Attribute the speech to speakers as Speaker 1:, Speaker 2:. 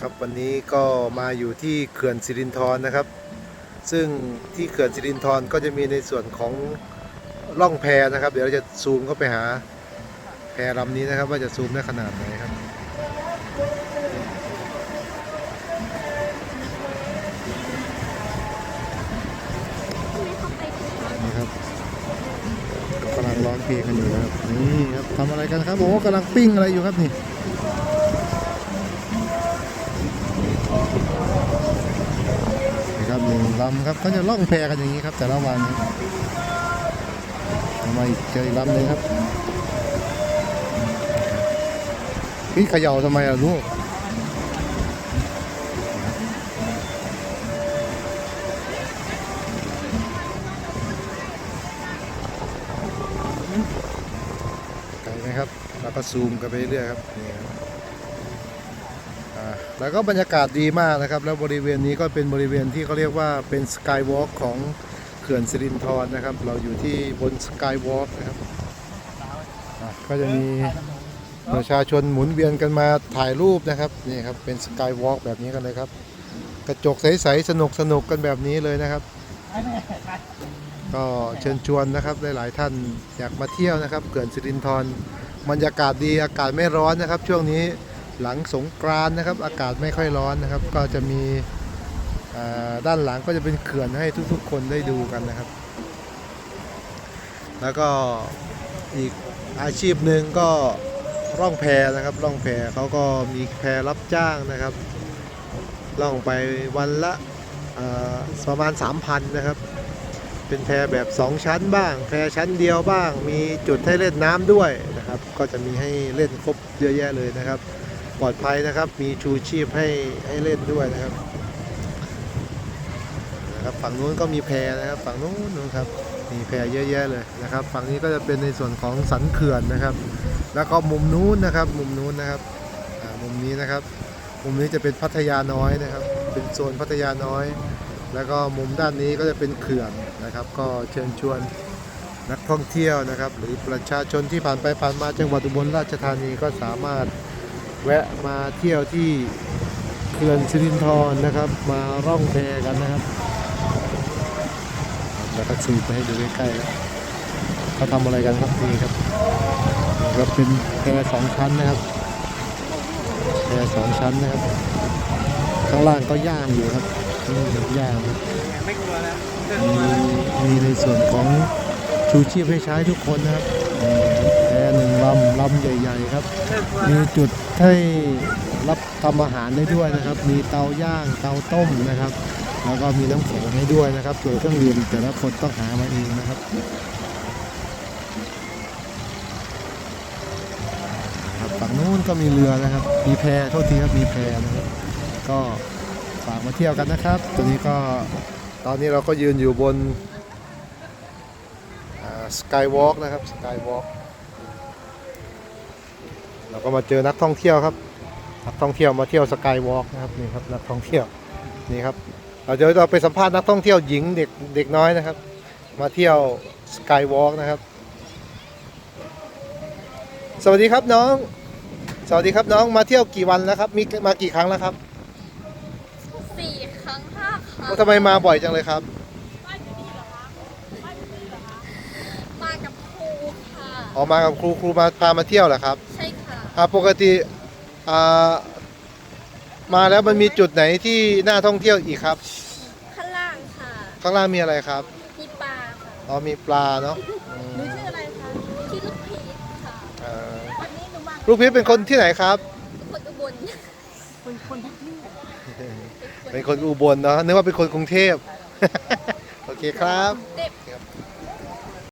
Speaker 1: ครับวันนี้ก็มาอยู่ที่เขื่อนสิรินธรนะครับ ซึ่งที่เขื่อนสิรินธรก็จะมีในส่วนของล่องแพนะครับ เดี๋ยวเราจะซูมเข้าไปหาแพลำนี้นะครับ ว่าจะซูมได้ขนาดไหนครับนี่ครับกำลังร้องเพลงกันอยู่นะครับนี่ครับทำอะไรกันครับโอ้กำลังปิ้งอะไรอยู่ครับนี่ ครับหนึ่งลำครับเขาจะล่องแพกันอย่างนี้ครับ แต่ละวันครับเอามาอีกเจออีกลำหนึ่งครับพี่เขย่าทำไมล่ะลูกไกลไหมครับ แล้วก็ซูมกันไปเรื่อยครับนี่ครับ แล้วก็บรรยากาศดีมากนะครับ แล้วบริเวณนี้ก็เป็นบริเวณที่เขาเรียกว่าเป็นสกายวอล์กของเขื่อนสิรินธรนะครับ เราอยู่ที่บนสกายวอล์กนะครับก็จะมีประชาชนหมุนเวียนกันมาถ่ายรูปนะครับนี่ครับเป็นสกายวอล์กแบบนี้กันเลยครับ กระจกใสๆสนุกสนุกกันแบบนี้เลยนะครับ ก็เชิญชวนนะครับหลายๆท่านอยากมาเที่ยวนะครับเขื่อนสิรินธรบรรยากาศดีอากาศไม่ร้อนนะครับ ช่วงนี้ หลังสงกรานนะครับ อากาศไม่ค่อยร้อนนะครับ ก็จะมีด้านหลังก็จะเป็นเขื่อนให้ทุกๆ คนได้ดูกันนะครับ แล้วก็อีกอาชีพหนึ่งก็ร่องแพนะครับ ร่องแพเขาก็มีแพรับจ้างนะครับ ล่องไปวันละประมาณ 3,000นะครับ เป็นแพแบบ 2 ชั้นบ้าง แพชั้นเดียวบ้าง มีจุดให้เล่นน้ำด้วยนะครับ ก็จะมีให้เล่นครบเยอะแยะเลยนะครับ ปลอดภัยนะครับ มีชูชีพให้ให้เล่นด้วยนะครับนะครับฝั่งนู้นก็มีแพนะครับฝั่งนู้นนู้นครับมีแพเยอะแยะเลยนะครับ ฝั่งนี้ก็จะเป็นในส่วนของสันเขื่อนนะครับ แล้วก็มุมนู้นนะครับ มุมนู้นนะครับอ่ามุมนี้นะครับ มุมนี้จะเป็นพัทยาน้อยนะครับ เป็นโซนพัทยาน้อย แล้วก็มุมด้านนี้ก็จะเป็นเขื่อนนะครับ ก็เชิญชวนนักท่องเที่ยวนะครับ หรือประชาชนที่ผ่านไปผ่านมาจังหวัดอุบลราชธานีก็สามารถ แวะมาเที่ยวที่เขื่อนสิรินธรนะครับ มาร่องแพกันนะครับ แล้วก็ซูมไปให้ดูใกล้ๆครับเขาทำอะไรกันครับนี่ครับนี่ครับเป็นแพสองชั้นนะครับแพสองชั้นนะครับ ข้างล่างก็ย่างอยู่ครับนี่ครับย่างครับ
Speaker 2: ไม่กลัวแล้ว
Speaker 1: มีมีในส่วนของชูชีพให้ใช้ทุกคนนะครับนี่ครับ แพหนึ่งลำลำใหญ่ๆครับ มีจุดให้รับทำอาหารได้ด้วยนะครับ มีเตาย่างเตาต้มนะครับ แล้วก็มีน้ำแข็งให้ด้วยนะครับส่วนเครื่องดื่มแต่ละคนต้องหามาเองนะครับครับฝั่งนู้นก็มีเรือนะครับ มีแพโทษทีครับมีแพนะครับก็ฝากมาเที่ยวกันนะครับตัวนี้ก็ตอนนี้เราก็ยืนอยู่บนสกายวอล์กนะครับสกายวอล์ก เราก็มาเจอนักท่องเที่ยวครับ นักท่องเที่ยวมาเที่ยวสกายวอล์กนะครับนี่ครับนักท่องเที่ยวนี่ครับเราจะเราไปสัมภาษณ์นักท่องเที่ยวหญิงเด็กเด็กน้อยนะครับ มาเที่ยวสกายวอล์กนะครับ สวัสดีครับน้อง สวัสดีครับน้องมาเที่ยวกี่วันแล้วครับ มีมากี่ครั้งแล้วครับ
Speaker 3: สี่ครั้งห้าครั้ง
Speaker 1: โอ้ทำไมมาบ่อยจังเลยครับ
Speaker 3: มากับครูค่ะ
Speaker 1: ออกมากับครูครูมาพามาเที่ยวเหรอครับ
Speaker 3: ใช่ค่ะ
Speaker 1: อ่า ปกติอ่ามาแล้วมันมีจุดไหนที่น่าท่องเที่ยวอีกครับ
Speaker 3: ข้างล่างค่ะ
Speaker 1: ข้างล่างมีอะไรครับ
Speaker 3: มีปลาค่ะ
Speaker 1: อ๋อมีปลาเนาะอืม
Speaker 3: หนูชื่ออะไรคะชื่อลูกพีชค่ะ
Speaker 1: เอ่อ
Speaker 3: วันนี้หนูมา
Speaker 1: ลูกพีชเป็นคนที่ไหนครับ
Speaker 3: คนอุบล
Speaker 1: เป็นคนอุบลเนาะนึกว่าเป็นคนกรุงเทพ โอเคครับ
Speaker 3: เด็ก